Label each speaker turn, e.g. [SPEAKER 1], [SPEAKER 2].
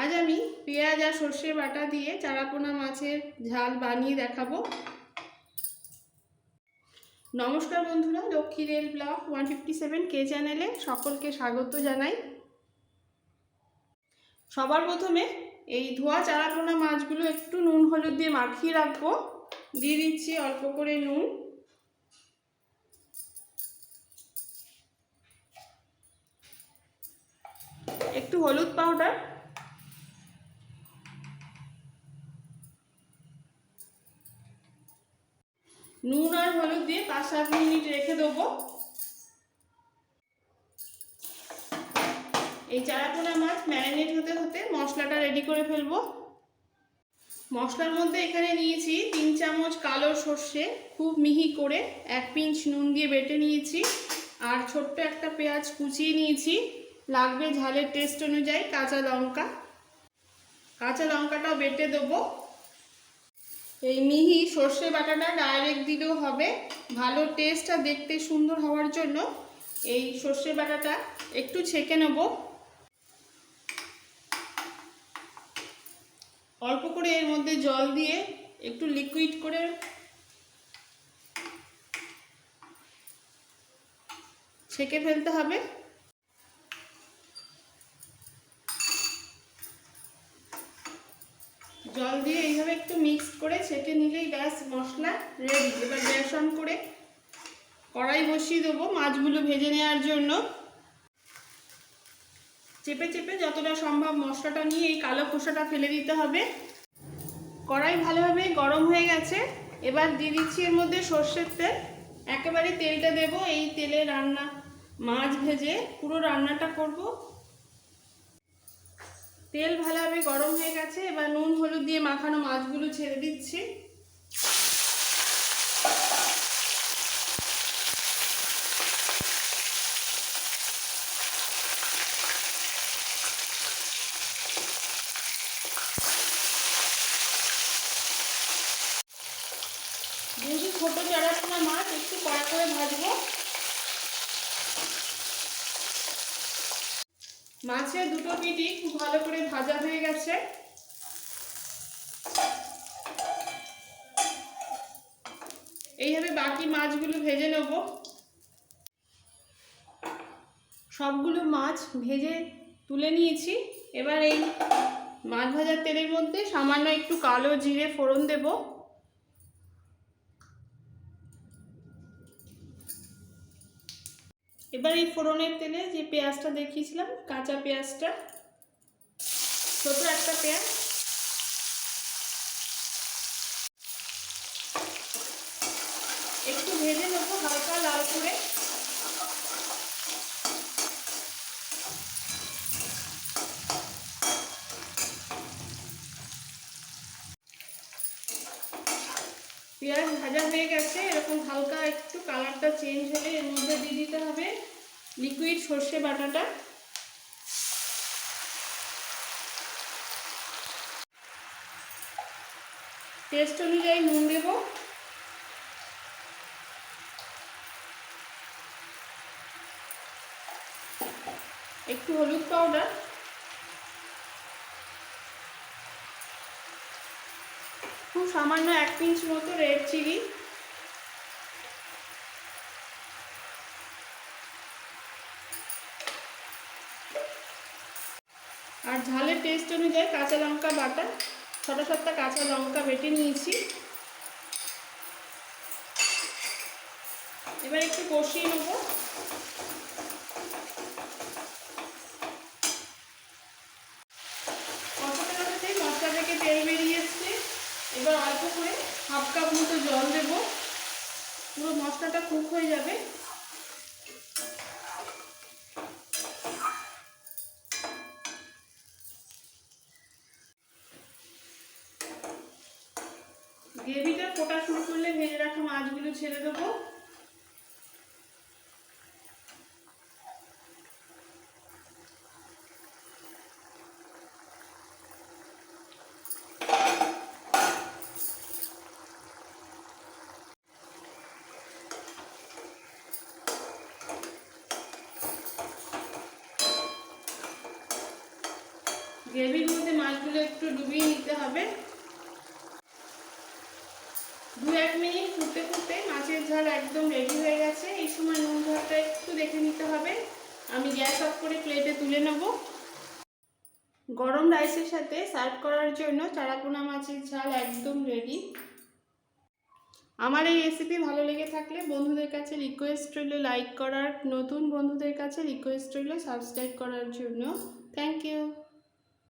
[SPEAKER 1] আজ আমি পেঁয়াজ আর সর্ষে বাটা দিয়ে চারাপোনা মাছের ঝাল বানিয়ে দেখাবো। নমস্কার বন্ধুরা, Lakshmi rail blog one fifty seven কে চ্যানেলে সকলকে স্বাগত জানাই। সবার প্রথমে এই ধোয়া চারাপোনা মাছগুলো একটু নুন হলুদ দিয়ে মাখিয়ে রাখব। দিয়ে দিচ্ছি অল্প করে নুন। একটু হলুদ পাউডার। নুন আর হলুদ দিয়ে পাঁচ সাত মিনিট রেখে দেবো। এই চারাপোনা মাছ ম্যারিনেট হতে হতে মশলাটা রেডি করে ফেলব। মশলার মধ্যে এখানে নিয়েছি তিন চামচ কালো সর্ষে, খুব মিহি করে এক পিঞ্চ নুন দিয়ে বেটে নিয়েছি, আর ছোট্ট একটা পেঁয়াজ কুচিয়ে নিয়েছি। লাগবে ঝালের টেস্ট অনুযায়ী কাঁচা লঙ্কা। কাঁচা লঙ্কাটাও বেটে দেবো। এই মিহি সর্ষে বাটাটা ডাইরেক্ট দিলেও হবে। ভালো টেস্টটা দেখতে সুন্দর হওয়ার জন্য এই সর্ষে বাটাটা একটু ছেঁকে নেব। অল্প করে এর মধ্যে জল দিয়ে একটু লিকুইড করে ছেঁকে ফেলতে হবে জল দিয়ে এইভাবে একটু মিক্স করে ছেঁকে নিলেই ব্যাস মশলা রেডি এবার অন করে কড়াই বসিয়ে দেবো মাছগুলো ভেজে নেওয়ার জন্য। চেপে চেপে যতটা সম্ভব মশলাটা নিয়ে এই কালো খোসাটা ফেলে দিতে হবে। কড়াই ভালোভাবে গরম হয়ে গেছে। এবার দিয়ে দিচ্ছি এর মধ্যে সর্ষের তেল। একেবারে তেলটা দেব। এই তেলে রান্না, মাছ ভেজে পুরো রান্নাটা করব। তেল ভালোভাবে গরম হয়ে গেছে, এবার নুন, হলুদ দিয়ে মাখানো মাছগুলো ছেড়ে দিচ্ছি। ছোট চারাপোনা মাছ একটু কড়া করে ভাজবো। মাছের দুটো পিঠই খুব ভালো করে ভাজা হয়ে গেছে। এইভাবে বাকি মাছগুলো ভেজে নেব। সবগুলো মাছ ভেজে তুলে নিয়েছি। এবার এই মাছ ভাজার তেলের মধ্যে সামান্য একটু কালো জিরে ফোড়ন দেবো। এবার এই ফোড়নের তেলে যে পেঁয়াজটা দেখিয়েছিলাম, কাঁচা পেঁয়াজটা, ছোট একটা পেঁয়াজ। একটু ভেজে নেব হালকা লাল করে। পেঁয়াজ ভাজা হয়ে গেছে, এরকম হালকা একটু কালারটা চেঞ্জ হলে এর মধ্যে দিয়ে দিতে হবে লিকুইড সর্ষে বাটাটা। টেস্ট অনুযায়ী নুন দেব। একটু হলুদ পাউডার সামান্য এক পিঞ্চ মতো রেড চিলি। আর ঝালের টেস্ট অনুযায়ী কাঁচা লঙ্কা বাটা, ছোট সাতটা কাঁচা লঙ্কা বেটে নিয়েছি। এবার একটু কষিয়ে নেব কষাতে কষাতেই মশলা থেকে তেল বেরিয়ে এসছে এবার অল্প করে হাফ কাপ মতো জল দেব। পুরো মশলাটা কুক হয়ে যাবে। গ্রেভিটা ফোটা শুরু করলে ভেজে রাখা মাছগুলো ছেড়ে দেবো। গ্রেভির মধ্যে মাছগুলো একটু ডুবিয়ে নিতে হবে। দু এক মিনিট ফুটতে ফুটতে মাছের ঝাল একদম রেডি হয়ে গেছে। এই সময় নুন ঝালটা একটু দেখে নিতে হবে। আমি গ্যাস অফ করে প্লেটে তুলে নেব। গরম রাইসের সাথে সার্ভ করার জন্য চারাপোনা মাছের ঝাল একদম রেডি আমার এই রেসিপি ভালো লেগে থাকলে বন্ধুদের কাছে রিকোয়েস্ট রইল লাইক করার। নতুন বন্ধুদের কাছে রিকোয়েস্ট রইল সাবস্ক্রাইব করার জন্য। Thank you